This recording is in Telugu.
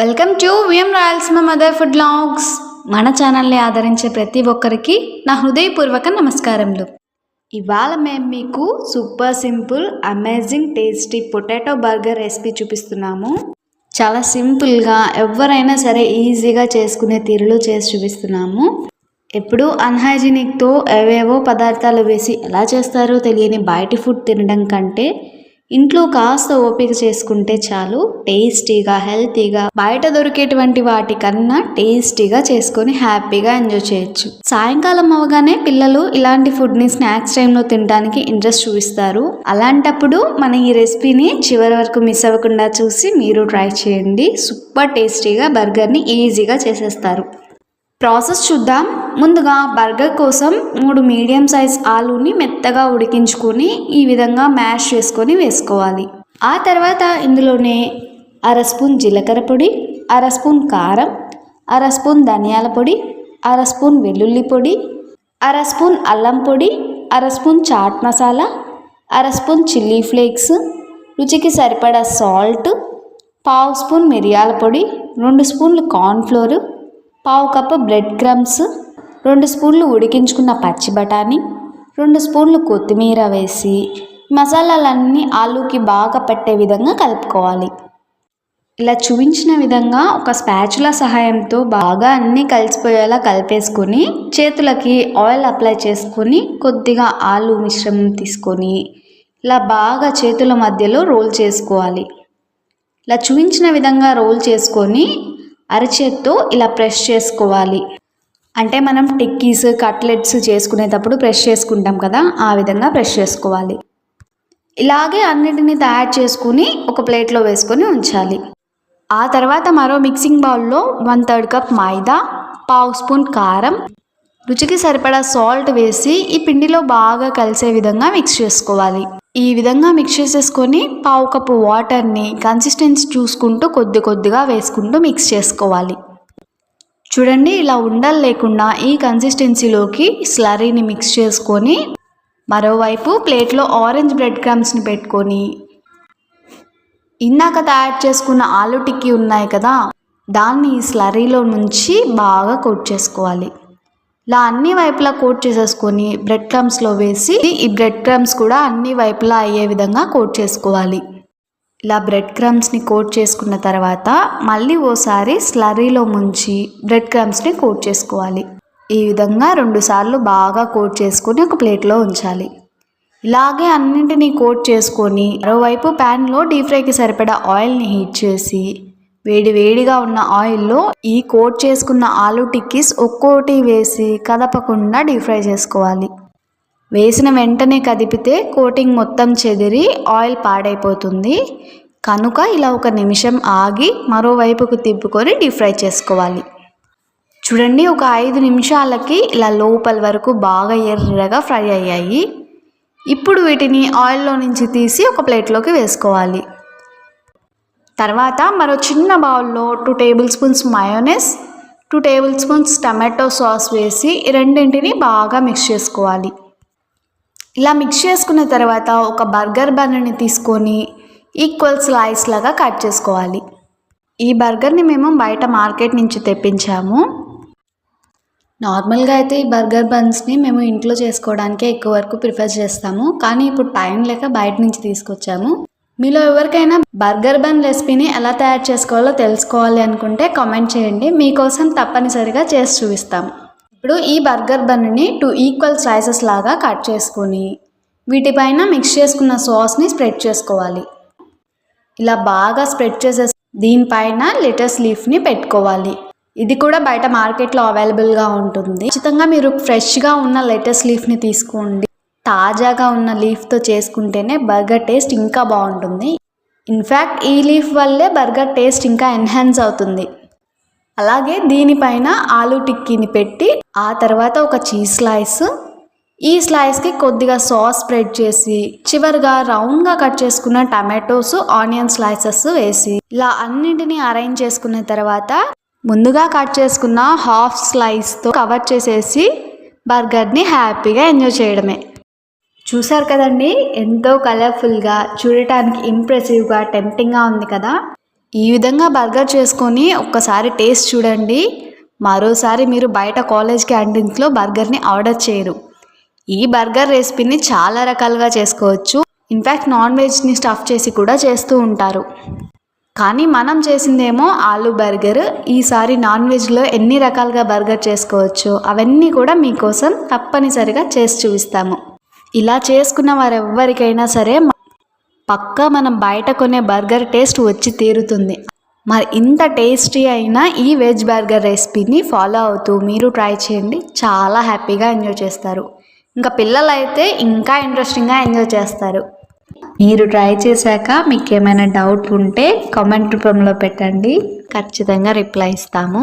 Welcome to VM Rayalaseema mother food logs. మన ఛానల్ని ఆదరించే ప్రతి ఒక్కరికి నా హృదయపూర్వక నమస్కారములు. ఇవాళ మేము మీకు super simple amazing tasty potato burger recipe చూపిస్తున్నాము. చాలా సింపుల్గా ఎవరైనా సరే ఈజీగా చేసుకునే తీరులో చేసి చూపిస్తున్నాము. ఎప్పుడు అన్హైజీనిక్తో ఏవేవో పదార్థాలు వేసి ఎలా చేస్తారో తెలియని బయటి ఫుడ్ తినడం కంటే ఇంట్లో కాస్త ఓపిక చేసుకుంటే చాలు టేస్టీగా హెల్తీగా బయట దొరికేటువంటి వాటికన్నా టేస్టీగా చేసుకొని హ్యాపీగా ఎంజాయ్ చేయొచ్చు. సాయంకాలం అవగానే పిల్లలు ఇలాంటి ఫుడ్ని స్నాక్స్ టైంలో తినడానికి ఇంట్రెస్ట్ చూపిస్తారు. అలాంటప్పుడు మన ఈ రెసిపీని చివరి వరకు మిస్ అవ్వకుండా చూసి మీరు ట్రై చేయండి. సూపర్ టేస్టీగా బర్గర్ని ఈజీగా చేసేస్తారు. ప్రాసెస్ చూద్దాం. ముందుగా బర్గర్ కోసం మూడు మీడియం సైజ్ ఆలూని మెత్తగా ఉడికించుకొని ఈ విధంగా మ్యాష్ చేసుకొని వేసుకోవాలి. ఆ తర్వాత ఇందులోనే అర స్పూన్ జీలకర్ర పొడి అర స్పూన్ కారం అర స్పూన్ ధనియాల పొడి అర స్పూన్ వెల్లుల్లి పొడి అర స్పూన్ అల్లం పొడి అర స్పూన్ చాట్ మసాలా అర స్పూన్ చిల్లీ ఫ్లేక్స్ రుచికి సరిపడా సాల్ట్ పావు స్పూన్ మిరియాల పొడి రెండు స్పూన్లు కార్న్ఫ్లోర్ పావు కప్పు బ్రెడ్ క్రమ్స్ రెండు స్పూన్లు ఉడికించుకున్న పచ్చి బఠానీ రెండు స్పూన్లు కొత్తిమీర వేసి మసాలాలన్నీ ఆలూకి బాగా పట్టే విధంగా కలుపుకోవాలి. ఇలా చూపించిన విధంగా ఒక స్పాచుల సహాయంతో బాగా అన్నీ కలిసిపోయేలా కలిపేసుకొని చేతులకి ఆయిల్ అప్లై చేసుకొని కొద్దిగా ఆలు మిశ్రమం తీసుకొని ఇలా బాగా చేతుల మధ్యలో రోల్ చేసుకోవాలి. ఇలా చూపించిన విధంగా రోల్ చేసుకొని అరచేత్తో ఇలా ప్రెస్ చేసుకోవాలి. అంటే మనం టిక్కీస్ కట్లెట్స్ చేసుకునేటప్పుడు ప్రెస్ చేసుకుంటాం కదా ఆ విధంగా ప్రెస్ చేసుకోవాలి. ఇలాగే అన్నిటిని తయారు చేసుకుని ఒక ప్లేట్లో వేసుకొని ఉంచాలి. ఆ తర్వాత మరో మిక్సింగ్ బౌల్లో వన్ థర్డ్ కప్ మైదా పావు స్పూన్ కారం రుచికి సరిపడా సాల్ట్ వేసి ఈ పిండిలో బాగా కలిసే విధంగా మిక్స్ చేసుకోవాలి. ఈ విధంగా మిక్స్ చేసేసుకొని పావు కప్పు వాటర్ని కన్సిస్టెన్సీ చూసుకుంటూ కొద్ది కొద్దిగా వేసుకుంటూ మిక్స్ చేసుకోవాలి. చూడండి ఇలా ఉండలు లేకుండా ఈ కన్సిస్టెన్సీలోకి స్లరీని మిక్స్ చేసుకొని మరోవైపు ప్లేట్లో ఆరెంజ్ బ్రెడ్ క్రమ్స్ని పెట్టుకొని ఇందాక తయారు చేసుకున్న ఆలు టిక్కీ ఉన్నాయి కదా దాన్ని ఈ స్లరీలో నుంచి బాగా కోట్ చేసుకోవాలి. ఇలా అన్ని వైపులా కోట్ చేసేసుకొని బ్రెడ్ క్రమ్స్లో వేసి ఈ బ్రెడ్ క్రమ్స్ కూడా అన్ని వైపులా అయ్యే విధంగా కోట్ చేసుకోవాలి. ఇలా బ్రెడ్ క్రమ్స్ని కోట్ చేసుకున్న తర్వాత మళ్ళీ ఓసారి స్లరీలో ముంచి బ్రెడ్ క్రమ్స్ని కోట్ చేసుకోవాలి. ఈ విధంగా రెండుసార్లు బాగా కోట్ చేసుకొని ఒక ప్లేట్లో ఉంచాలి. ఇలాగే అన్నింటినీ కోట్ చేసుకొని మరోవైపు ప్యాన్లో డీప్ ఫ్రైకి సరిపడా ఆయిల్ని హీట్ చేసి వేడి వేడిగా ఉన్న ఆయిల్లో ఈ కోట్ చేసుకున్న ఆలు టిక్కీస్ ఒక్కోటి వేసి కదపకుండా డీప్ ఫ్రై చేసుకోవాలి. వేసిన వెంటనే కదిపితే కోటింగ్ మొత్తం చెదిరి ఆయిల్ పాడైపోతుంది. కనుక ఇలా ఒక నిమిషం ఆగి మరోవైపుకు తిప్పుకొని డీప్ ఫ్రై చేసుకోవాలి. చూడండి ఒక ఐదు నిమిషాలకి ఇలా లోపల వరకు బాగా ఎర్రగా ఫ్రై అయ్యాయి. ఇప్పుడు వీటిని ఆయిల్లో నుంచి తీసి ఒక ప్లేట్లోకి వేసుకోవాలి. తర్వాత మరో చిన్న బౌల్లో two tablespoons mayonnaise two tablespoons tomato sauce వేసి ఈ రెండింటిని బాగా మిక్స్ చేసుకోవాలి. ఇలా మిక్స్ చేసుకున్న తర్వాత ఒక బర్గర్ బన్ని తీసుకొని ఈక్వల్ స్లైస్ లాగా కట్ చేసుకోవాలి. ఈ బర్గర్ని మేము బయట మార్కెట్ నుంచి తెప్పించాము. నార్మల్గా అయితే ఈ బర్గర్ బన్స్ని మేము ఇంట్లో చేసుకోవడానికే ఎక్కువ వరకు ప్రిఫర్ చేస్తాము. కానీ ఇప్పుడు టైం లేక బయట నుంచి తీసుకొచ్చాము. మీలో ఎవరికైనా బర్గర్ బన్ రెసిపీని ఎలా తయారు చేసుకోవాలో తెలుసుకోవాలి అనుకుంటే కామెంట్ చేయండి. మీకోసం తప్పనిసరిగా చేసి చూపిస్తాము. ఇప్పుడు ఈ బర్గర్ బన్ని టూ ఈక్వల్ స్లైసెస్ లాగా కట్ చేసుకొని వీటిపైన మిక్స్ చేసుకున్న సాస్ని స్ప్రెడ్ చేసుకోవాలి. ఇలా బాగా స్ప్రెడ్ చేసే దీనిపైన లెటర్స్ లీఫ్ని పెట్టుకోవాలి. ఇది కూడా బయట మార్కెట్లో అవైలబుల్గా ఉంటుంది. ఖచ్చితంగా మీరు ఫ్రెష్గా ఉన్న లెటర్స్ లీఫ్ని తీసుకోండి. తాజాగా ఉన్న లీఫ్తో చేసుకుంటేనే బర్గర్ టేస్ట్ ఇంకా బాగుంటుంది. ఇన్ఫ్యాక్ట్ ఈ లీఫ్ వల్లే బర్గర్ టేస్ట్ ఇంకా ఎన్హాన్స్ అవుతుంది. అలాగే దీనిపైన ఆలు టిక్కీని పెట్టి ఆ తర్వాత ఒక చీజ్ స్లైస్. ఈ స్లైస్కి కొద్దిగా సాస్ స్ప్రెడ్ చేసి చివరిగా రౌండ్గా కట్ చేసుకున్న టమాటోస్ ఆనియన్ స్లైసెస్ వేసి ఇలా అన్నింటినీ అరేంజ్ చేసుకున్న తర్వాత ముందుగా కట్ చేసుకున్న హాఫ్ స్లైస్తో కవర్ చేసేసి బర్గర్ని హ్యాపీగా ఎంజాయ్ చేయడమే. చూసారు కదండి? ఎంతో కలర్ఫుల్గా చూడటానికి ఇంప్రెసివ్గా టెంప్టింగ్గా ఉంది కదా? ఈ విధంగా బర్గర్ చేసుకొని ఒక్కసారి టేస్ట్ చూడండి. మరోసారి మీరు బయట కాలేజ్ క్యాంటీన్స్లో బర్గర్ని ఆర్డర్ చేయరు. ఈ బర్గర్ రెసిపీని చాలా రకాలుగా చేసుకోవచ్చు. ఇన్ఫ్యాక్ట్ నాన్ వెజ్ని స్టఫ్ చేసి కూడా చేస్తూ ఉంటారు. కానీ మనం చేసిందేమో ఆలు బర్గర్. ఈసారి నాన్ వెజ్లో ఎన్ని రకాలుగా బర్గర్ చేసుకోవచ్చు అవన్నీ కూడా మీకోసం తప్పనిసరిగా చేసి చూపిస్తాము. ఇలా చేసుకున్న వారెవ్వరికైనా సరే పక్కా మనం బయట కొనే బర్గర్ టేస్ట్ వచ్చి తీరుతుంది. మరి ఇంత టేస్టీ అయిన ఈ వెజ్ బర్గర్ రెసిపీని ఫాలో అవుతూ మీరు ట్రై చేయండి. చాలా హ్యాపీగా ఎంజాయ్ చేస్తారు. ఇంకా పిల్లలు అయితే ఇంకా ఇంట్రెస్టింగ్గా ఎంజాయ్ చేస్తారు. మీరు ట్రై చేశాక మీకు ఏమైనా డౌట్ ఉంటే కామెంట్ రూపంలో పెట్టండి. ఖచ్చితంగా రిప్లై ఇస్తాము.